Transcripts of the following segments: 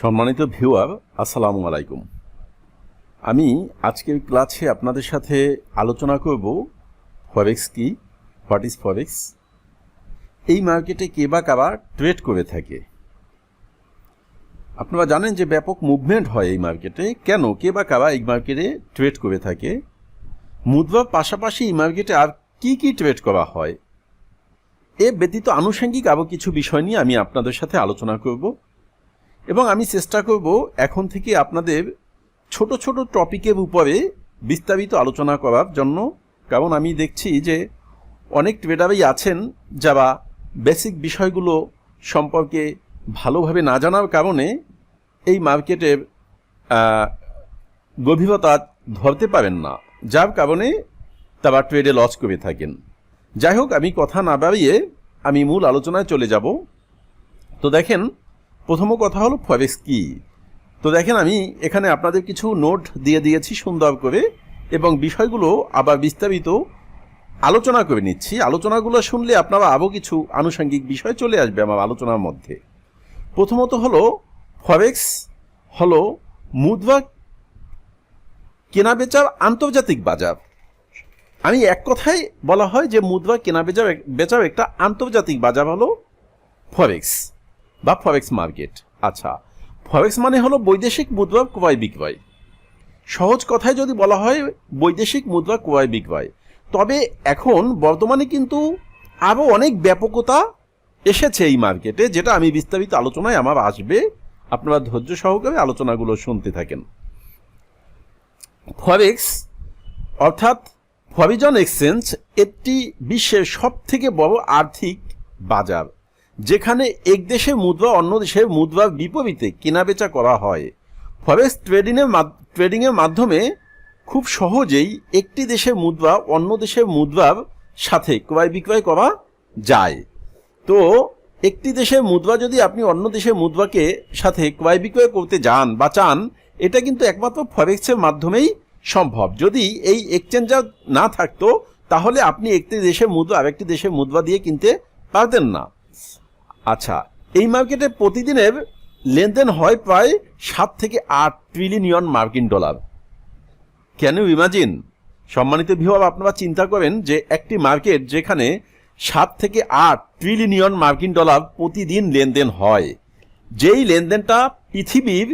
সম্মানিত ভিউয়ার, আসসালামু আলাইকুম। আমি আজকের ক্লাসে আপনাদের সাথে আলোচনা করব ফরেক্স কি হোয়াট ইজ ফরেক্স এই মার্কেটে কে বা কারা ট্রেড করে থাকে। আপনারা জানেন যে ব্যাপক মুভমেন্ট হয় এই মার্কেটে কেন কে বা কারা এই মার্কেটে ট্রেড করে থাকে। মুদ্রার পাশাপাশি এই মার্কেটে আর কি কি ট্রেড করা হয়। এ ব্যতীত আনুষঙ্গিক আরও কিছু বিষয় নিয়ে আমি আপনাদের সাথে আলোচনা করব। এবং আমি চেষ্টা করব এখন থেকে আপনাদের ছোট ছোট টপিকের উপরে বিস্তারিত আলোচনা করার জন্য। কারণ আমি দেখছি যে অনেক ট্রেডারই আছেন যারা বেসিক বিষয়গুলো সম্পর্কে ভালোভাবে না জানার কারণে এই মার্কেটের গভীরতা ধরতে পারেন না। যার কারণে তারা ট্রেডে লস করে থাকেন। যাই হোক, আমি কথা না বাড়িয়ে আমি মূল আলোচনায় চলে যাব। তো দেখেন প্রথম কথা হলো ফরেক্স কি তো দেখেন আমি এখানে আপনাদের কিছু নোট দিয়ে দিয়েছি সুন্দর করে এবং বিষয়গুলো আবার বিস্তারিত আলোচনা করে নিচ্ছি। আলোচনাগুলো শুনলে আপনারা আরও কিছু আনুষঙ্গিক বিষয় চলে আসবে আমার আলোচনার মধ্যে। প্রথমত হলো, ফরেক্স হলো মুদ্রা কেনাবেচার আন্তর্জাতিক বাজার। আমি এক কথায় বলা হয় যে মুদ্রা কেনা বেচা বেচার একটা আন্তর্জাতিক বাজার হলো ফরেক্স। বা ফরেক্স মার্কেট আচ্ছা ফরেক্স মানে হলো বৈদেশিক মুদ্রা ক্রয় বিক্রয়। সহজ কথায় যদি বলা হয়, বৈদেশিক মুদ্রা ক্রয় বিক্রয়। তবে এখন বর্তমানে কিন্তু আরও অনেক ব্যাপকতা এসেছে এই মার্কেটে যেটা আমি বিস্তারিত আলোচনায় আমার আসবে। আপনারা ধৈর্য সহকারে আলোচনাগুলো শুনতে থাকেন। ফরেক্স অর্থাৎ ফরিজন এক্সচেঞ্জ একটি বিশ্বের সবথেকে বড় আর্থিক বাজার। যেখানে এক দেশের মুদ্রা অন্য দেশের মুদ্রার বিপরীতে কেনাবেচা করা হয়। ফরেক্স ট্রেডিংয়ের ট্রেডিংয়ের মাধ্যমে খুব সহজেই একটি দেশের মুদ্রা অন্য দেশের মুদ্রার সাথে ক্রয় বিক্রয় করা যায়। তো একটি দেশের মুদ্রা যদি আপনি অন্য দেশের মুদ্রাকে সাথে ক্রয় বিক্রয় করতে যান বা চান, এটা কিন্তু একমাত্র ফরেক্সের মাধ্যমেই সম্ভব। যদি এই এক্সচেঞ্জার না থাকতো, তাহলে আপনি একটি দেশের মুদ্রা আরেকটি দেশের মুদ্রা দিয়ে কিনতে পারতেন না। আচ্ছা এই মার্কেটে প্রতিদিনের লেনদেন হয় প্রায় সাত থেকে আট ট্রিলিয়ন মার্কিন ডলার। ক্যান ইউ ইমাজিন সম্মানিত ভিওয়াব আপনারা চিন্তা করেন যে একটি মার্কেট যেখানে সাত থেকে আট ট্রিলিয়ন মার্কিন ডলার প্রতিদিন লেনদেন হয়, যেই লেনদেনটা পৃথিবীর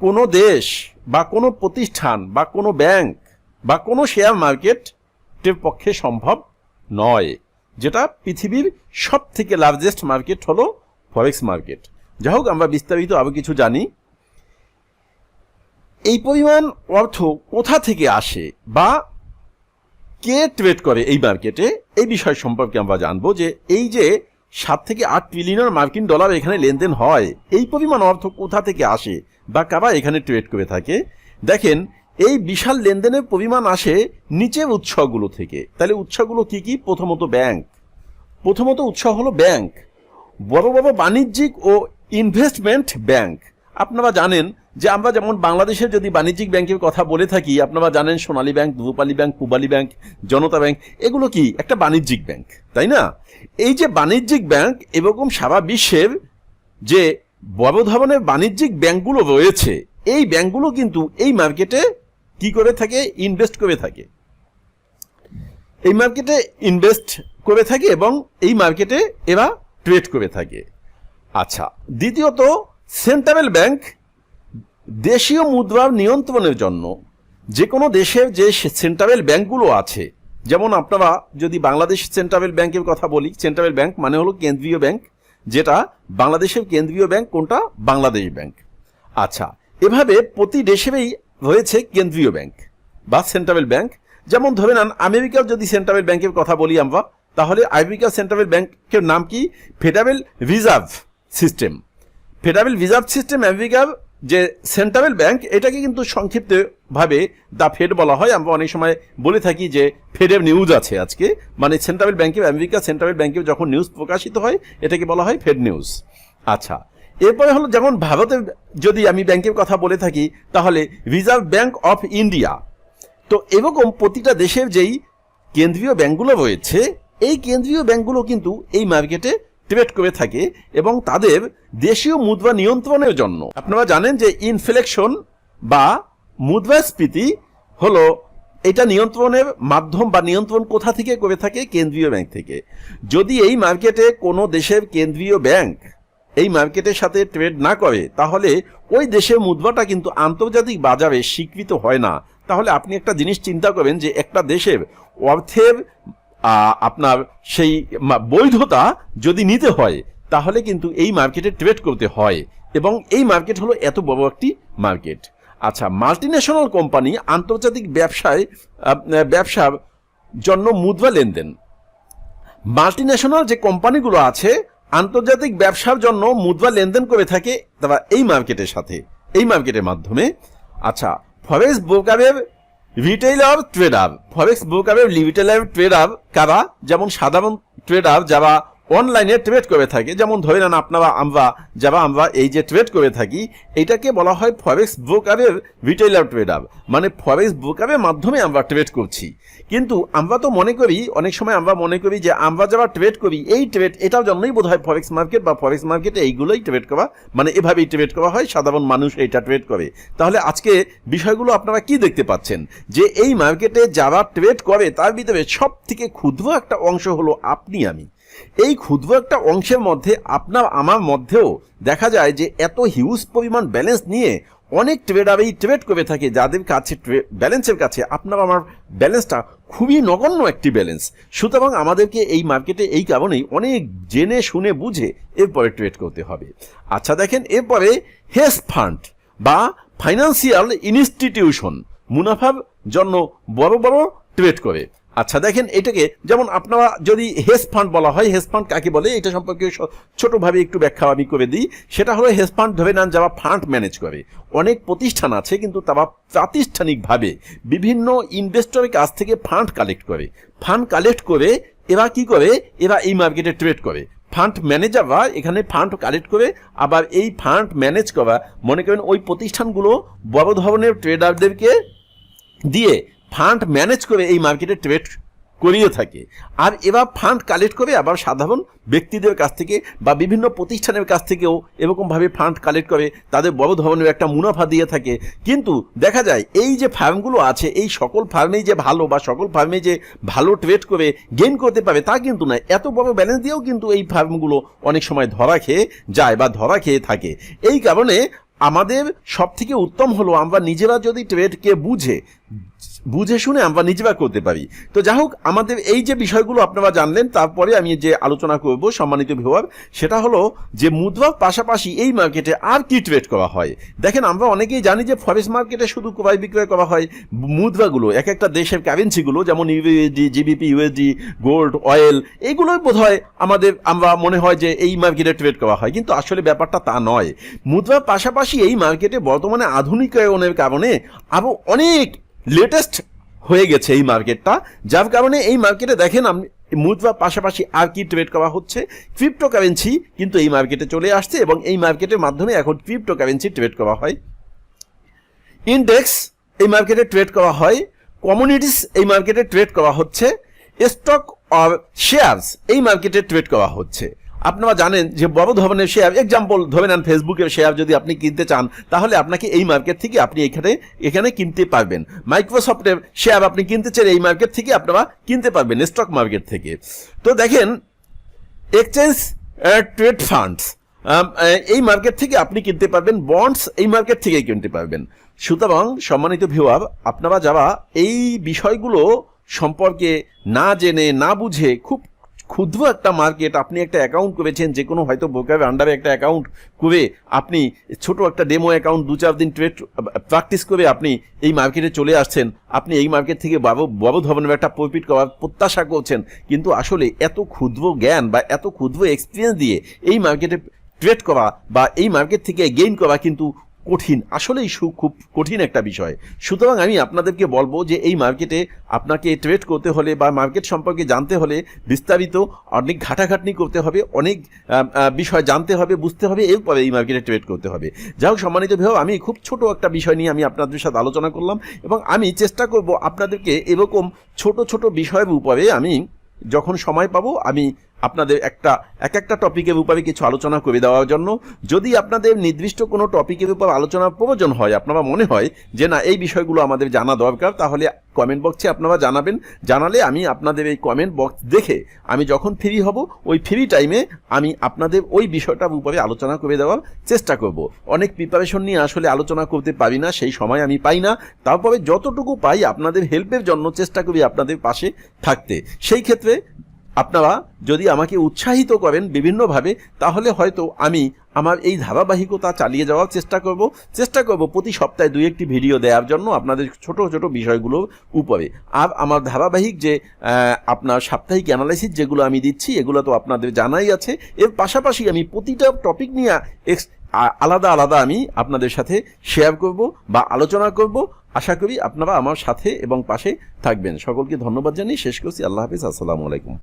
কোনো দেশ বা কোনো প্রতিষ্ঠান বা কোনো ব্যাংক বা কোনো শেয়ার মার্কেটের পক্ষে সম্ভব নয়। যেটা পৃথিবীর সব থেকে লার্জেস্ট মার্কেট হলো ফরেক্স মার্কেট যাই হোক, আমরা বিস্তারিত আরও কিছু জানি। এই পরিমাণ অর্থ কোথা থেকে আসে বা কে ট্রেড করে এই মার্কেটে এই বিষয় সম্পর্কে আমরা জানব যে এই যে সাত থেকে আট ট্রিলিয়ন মার্কিন ডলার এখানে লেনদেন হয়, এই পরিমাণ অর্থ কোথা থেকে আসে বা কারা এখানে ট্রেড করে থাকে? দেখেন, এই বিশাল লেনদেনের পরিমাণ আসে নিচের উৎসগুলো থেকে। তাহলে উৎসগুলো কি কি? প্রথমত ব্যাংক প্রথমত উৎস হলো ব্যাংক। বড় বড় বাণিজ্যিক ও ইনভেস্টমেন্ট ব্যাংক আপনারা জানেন যে আমরা যেমন বাংলাদেশের যদি বাণিজ্যিক ব্যাংকের কথা বলে থাকি, আপনারা জানেন Sonali bank Rupali bank, Pubali bank, Janata bank, এগুলো কি? একটা বাণিজ্যিক ব্যাংক, তাই না? এই যে বাণিজ্যিক ব্যাংক এরকম সারা বিশ্বের যে বড় ধরনের বাণিজ্যিক ব্যাংকগুলো রয়েছে, এই ব্যাংকগুলো কিন্তু এই মার্কেটে কি করে থাকে? ইনভেস্ট করে থাকে। এই মার্কেটে ইনভেস্ট করে থাকে এবং এই মার্কেটে এরা ট্রেড করে থাকে। আচ্ছা দ্বিতীয়ত, সেন্ট্রাল ব্যাংক দেশীয় মুদ্রার নিয়ন্ত্রণের জন্য যে কোনো দেশের যে সেন্ট্রাল ব্যাংকগুলো আছে, যেমন আপনারা যদি বাংলাদেশ সেন্ট্রাল ব্যাংকের কথা বলি, সেন্ট্রাল ব্যাংক মানে হলো কেন্দ্রীয় ব্যাংক, যেটা বাংলাদেশের কেন্দ্রীয় ব্যাংক, কোনটা? বাংলাদেশ ব্যাংক। আচ্ছা এভাবে প্রতি দেশেরই রয়েছে কেন্দ্রীয় ব্যাংক বা সেন্ট্রাল ব্যাংক। যেমন ধরে নেন, আমেরিকার যদি সেন্ট্রাল ব্যাংকের কথা বলি আমরা তাহলে আমেরিকার সেন্ট্রাল ব্যাংকের নাম কি? Federal reserve system federal reserve system আমেরিকার যে সেন্ট্রাল ব্যাংক, এটাকে কিন্তু সংক্ষিপ্তভাবে দ্য ফেড বলা হয়। আমরা অনেক সময় বলে থাকি যে ফেডের নিউজ আছে আজকে। মানে সেন্ট্রাল ব্যাংকে আমেরিকা সেন্ট্রাল ব্যাংকে যখন নিউজ প্রকাশিত হয়, এটাকে বলা হয় ফেড নিউজ আচ্ছা এরপরে হলো যেমন ভারতের যদি আমি ব্যাংকের কথা বলে থাকি, তাহলে রিজার্ভ ব্যাংক অফ ইন্ডিয়া তো এরকম প্রতিটা দেশের যেই কেন্দ্রীয় ব্যাংকগুলো রয়েছে এই কেন্দ্রীয় ব্যাংকগুলো কিন্তু এই মার্কেটে ট্রেড করে থাকে এবং তাদের দেশীয় মুদ্রা নিয়ন্ত্রণের জন্য। আপনারা জানেন যে ইনফ্লেকশন বা মুদ্রাস্ফীতি হলো এটা নিয়ন্ত্রণের মাধ্যম বা নিয়ন্ত্রণ কোথা থেকে করে থাকে? কেন্দ্রীয় ব্যাংক থেকে। যদি এই মার্কেটে কোনো দেশের কেন্দ্রীয় ব্যাংক এই মার্কেটের সাথে ট্রেড না করে, তাহলে ওই দেশের মুদ্রাটা কিন্তু আন্তর্জাতিক বাজারে স্বীকৃত হয় না। তাহলে আপনি একটা জিনিস চিন্তা করেন যে একটা দেশের অর্থের আপনার সেই বৈধতা যদি নিতে হয়, তাহলে কিন্তু এই মার্কেটে ট্রেড করতে হয়। এবং এই মার্কেট হলো এত বড় একটি মার্কেট আচ্ছা মাল্টিন্যাশনাল কোম্পানি আন্তর্জাতিক ব্যবসায় ব্যবসার জন্য মুদ্রা লেনদেন। মাল্টিন্যাশনাল যে কোম্পানিগুলো আছে, আন্তর্জাতিক ব্যবসার জন্য মুদ্রা লেনদেন করে থাকে তারা এই মার্কেটের সাথে, এই মার্কেটের মাধ্যমে। আচ্ছা ফরেক্স ব্রোকারের রিটেইলার ট্রেডার ফরেক্স ব্রোকারের রিটেইলার ট্রেডার কারা? যেমন সাধারণ ট্রেডার যারা অনলাইনে ট্রেড করে থাকে। যেমন ধরে নেন আপনারা আমরা, যারা আমরা এই যে ট্রেড করে থাকি, এটাকে বলা হয় ফরেক্স ব্রোকারের রিটেইলার ট্রেডার মানে ফরেক্স ব্রোকারের মাধ্যমে আমরা ট্রেড করছি। কিন্তু আমরা তো মনে করি, অনেক সময় আমরা মনে করি যে আমরা যারা ট্রেড করি, এই ট্রেড এটার জন্যই বোধ হয় ফরেক্স মার্কেট বা ফরেক্স মার্কেটে এইগুলোই ট্রেড করা মানে এভাবেই ট্রেড করা হয়, সাধারণ মানুষ এইটা ট্রেড করে। তাহলে আজকে বিষয়গুলো আপনারা কি দেখতে পাচ্ছেন? যে এই মার্কেটে যারা ট্রেড করে, তার ভিতরে সব থেকে ক্ষুদ্র একটা অংশ হলো আপনি, আমি। এই ক্ষুদ্র একটা অংশের মধ্যে আপনার আমার মধ্যেও দেখা যায় যে এত হিউজ পরিমাণ ব্যালেন্স নিয়ে অনেক ট্রেডার এই ট্রেড করে থাকে, যাদের কাছে ব্যালেন্সের কাছে আপনার আমার ব্যালেন্সটা খুবই নগণ্য একটি ব্যালেন্স সুতরাং আমাদেরকে এই মার্কেটে এই কারণেই অনেক জেনে, শুনে, বুঝে এরপরে ট্রেড করতে হবে। আচ্ছা দেখেন, এরপরে হেস ফান্ড বা ফাইন্যান্সিয়াল ইনস্টিটিউশন মুনাফার জন্য বড় বড় ট্রেড করে। আচ্ছা দেখেন এটাকে, যেমন আপনারা যদি হেজ ফান্ড বলা হয় হেজ ফান্ড কাকে বলে, এটা সম্পর্কে ছোটভাবে একটু ব্যাখ্যা আমি করে দিই। সেটা হলো হেজ ফান্ড ধরে নেন যারা ফান্ড ম্যানেজ করে। অনেক প্রতিষ্ঠান আছে কিন্তু তারা প্রাতিষ্ঠানিকভাবে বিভিন্ন ইনভেস্টরের কাছ থেকে ফান্ড কালেক্ট করে। ফান্ড কালেক্ট করে এরা কি করে? এরা এই মার্কেটে ট্রেড করে। ফান্ড ম্যানেজাররা এখানে ফান্ড কালেক্ট করে, আবার এই ফান্ড ম্যানেজ করা, মনে করেন ওই প্রতিষ্ঠানগুলো বড় ধরনের ট্রেডারদেরকে দিয়ে ফান্ড ম্যানেজ করে এই মার্কেটে ট্রেড করিয়ে থাকে। আর এবার ফান্ড কালেক্ট করে আবার সাধারণ ব্যক্তিদের কাছ থেকে বা বিভিন্ন প্রতিষ্ঠানের কাছ থেকেও এরকমভাবে ফান্ড কালেক্ট করে, তাদের বড় ধরনের একটা মুনাফা দিয়ে থাকে। কিন্তু দেখা যায়, এই যে ফার্মগুলো আছে, এই সকল ফার্মেই যে ভালো বা সকল ফার্মে যে ভালো ট্রেড করে গেইন করতে পারে, তা কিন্তু নয়। এত বড় ব্যালেন্স দিয়েও কিন্তু এই ফার্মগুলো অনেক সময় ধরা খেয়ে যায় বা ধরা খেয়ে থাকে। এই কারণে আমাদের সব থেকে উত্তম হলো, আমরা নিজেরা যদি ট্রেডকে বুঝে বুঝে শুনে আমরা নিজেরা করতে পারি। তো যাই হোক আমাদের এই যে বিষয়গুলো আপনারা জানলেন, তারপরে আমি যে আলোচনা করব সম্মানিত ভিউয়ার, সেটা হলো যে মুদ্রার পাশাপাশি এই মার্কেটে আর কি ট্রেড করা হয়? দেখেন, আমরা অনেকেই জানি যে ফরেস্ট মার্কেটে শুধু ক্রয় বিক্রয় করা হয় মুদ্রাগুলো, এক একটা দেশের কারেন্সিগুলো যেমন USD GBP USD gold oil এগুলোই বোধ হয় আমাদের, আমরা মনে হয় যে এই মার্কেটে ট্রেড করা হয়। কিন্তু আসলে ব্যাপারটা তা নয়। মুদ্রার পাশাপাশি এই মার্কেটে বর্তমানে আধুনিকায়নের কারণে আরও অনেক লেটেস্ট হয়ে গেছে এই মার্কেটটা। যার কারণে এই মার্কেটে দেখেন আপনি, মুদ্রার পাশাপাশি আর কি ট্রেড করা হচ্ছে। ক্রিপ্টোকারেন্সি কিন্তু এই মার্কেটে চলে আসছে এবং এই মার্কেটের মাধ্যমে এখন ক্রিপ্টোকারেন্সি ট্রেড করা হয়। ইন্ডেক্স এই মার্কেটে ট্রেড করা হয়। কমিউনিটিস এই মার্কেটে ট্রেড করা হচ্ছে। স্টক অর শেয়ারস এই মার্কেটে ট্রেড করা হচ্ছে। আপনারা জানেন যে বড় ধরনের শেয়ার এক্সাম্পল ধরে নেন ফেসবুকের শেয়ার যদি আপনি কিনতে চান, তাহলে আপনাকে এই মার্কেট থেকে আপনি এখানে এখানে কিনতে পারবেন। মাইক্রোসফটের শেয়ার আপনি কিনতে চান এই মার্কেট থেকে আপনারা কিনতে পারবেন স্টক মার্কেট থেকে। তো দেখেন এক্সচেঞ্জ ট্রেড ফান্ডস এই মার্কেট থেকে আপনি কিনতে পারবেন বন্ডস এই মার্কেট থেকে কিনতে পারবেন। সুতরাং, সম্মানিত ভিউয়ার আপনারা যারা এই বিষয়গুলো সম্পর্কে না জেনে, না বুঝে খুব ক্ষুদ্র একটা মার্কেট আপনি একটা অ্যাকাউন্ট করেছেন, যে কোনো হয়তো ব্রোকারের আন্ডারে একটা অ্যাকাউন্ট করে আপনি ছোট একটা ডেমো অ্যাকাউন্ট দু চার দিন ট্রেড প্র্যাকটিস করে আপনি এই মার্কেটে চলে আসছেন। আপনি এই মার্কেট থেকে বড় বড় ধরনের একটা প্রফিট করার প্রত্যাশা করছেন। কিন্তু আসলে এত ক্ষুদ্র জ্ঞান বা এত ক্ষুদ্র এক্সপিরিয়েন্স দিয়ে এই মার্কেটে ট্রেড করা বা এই মার্কেট থেকে গেইন করা কিন্তু কঠিন। আসলেই খুব কঠিন একটা বিষয়। সুতরাং আমি আপনাদেরকে বলব যে এই মার্কেটে আপনাকে ট্রেড করতে হলে বা মার্কেট সম্পর্কে জানতে হলে বিস্তারিত অনেক ঘাটাঘাটনি করতে হবে, অনেক বিষয় জানতে হবে, বুঝতে হবে, এরপরে এই মার্কেটে ট্রেড করতে হবে। যাই হোক, সম্মানিত ভাই আমি খুব ছোট একটা বিষয় নিয়ে আমি আপনাদের সাথে আলোচনা করলাম এবং আমি চেষ্টা করব আপনাদেরকে এরকম ছোট ছোট বিষয়ের উপরে আমি যখন সময় পাবো, আমি আপনাদের একটা, এক একটা টপিকের উপরে কিছু আলোচনা করে দেওয়ার জন্য। যদি আপনাদের নির্দিষ্ট কোনো টপিকের উপর আলোচনার প্রয়োজন হয়, আপনারা মনে হয় যে না, এই বিষয়গুলো আমাদের জানা দরকার, তাহলে কমেন্ট বক্সে আপনারা জানাবেন। জানালে আমি আপনাদের এই কমেন্ট বক্স দেখে আমি যখন ফ্রি হব, ওই ফ্রি টাইমে আমি আপনাদের ওই বিষয়টার উপরে আলোচনা করে দেওয়ার চেষ্টা করব। অনেক প্রিপারেশন নিয়ে আসলে আলোচনা করতে পারি না, সেই সময় আমি পাই না। তারপরে যতটুকু পাই আপনাদের হেল্পের জন্য চেষ্টা করি আপনাদের পাশে থাকতে। সেই ক্ষেত্রে আপনারা যদি আমাকে উৎসাহিত করেন বিভিন্নভাবে, তাহলে হয়তো আমি আমার এই ধারাবাহিকতা চালিয়ে যাওয়ার চেষ্টা করব। চেষ্টা করব প্রতি সপ্তাহে দুই একটি ভিডিও দেওয়ার জন্য আপনাদের ছোট ছোট বিষয়গুলোর উপরে। আর আমার ধারাবাহিক যে আপনার সাপ্তাহিক অ্যানালাইসিস যেগুলো আমি দিচ্ছি, এগুলো তো আপনাদের জানাই আছে। এর পাশাপাশি আমি প্রতিটা টপিক নিয়ে এক্স আলাদা আলাদা আমি আপনাদের সাথে শেয়ার করব বা আলোচনা করব। আশা করি আপনারা আমার সাথে এবং পাশে থাকবেন। সকলকে ধন্যবাদ জানিয়ে শেষ করছি। আল্লাহ হাফিজ। আসসালামু আলাইকুম।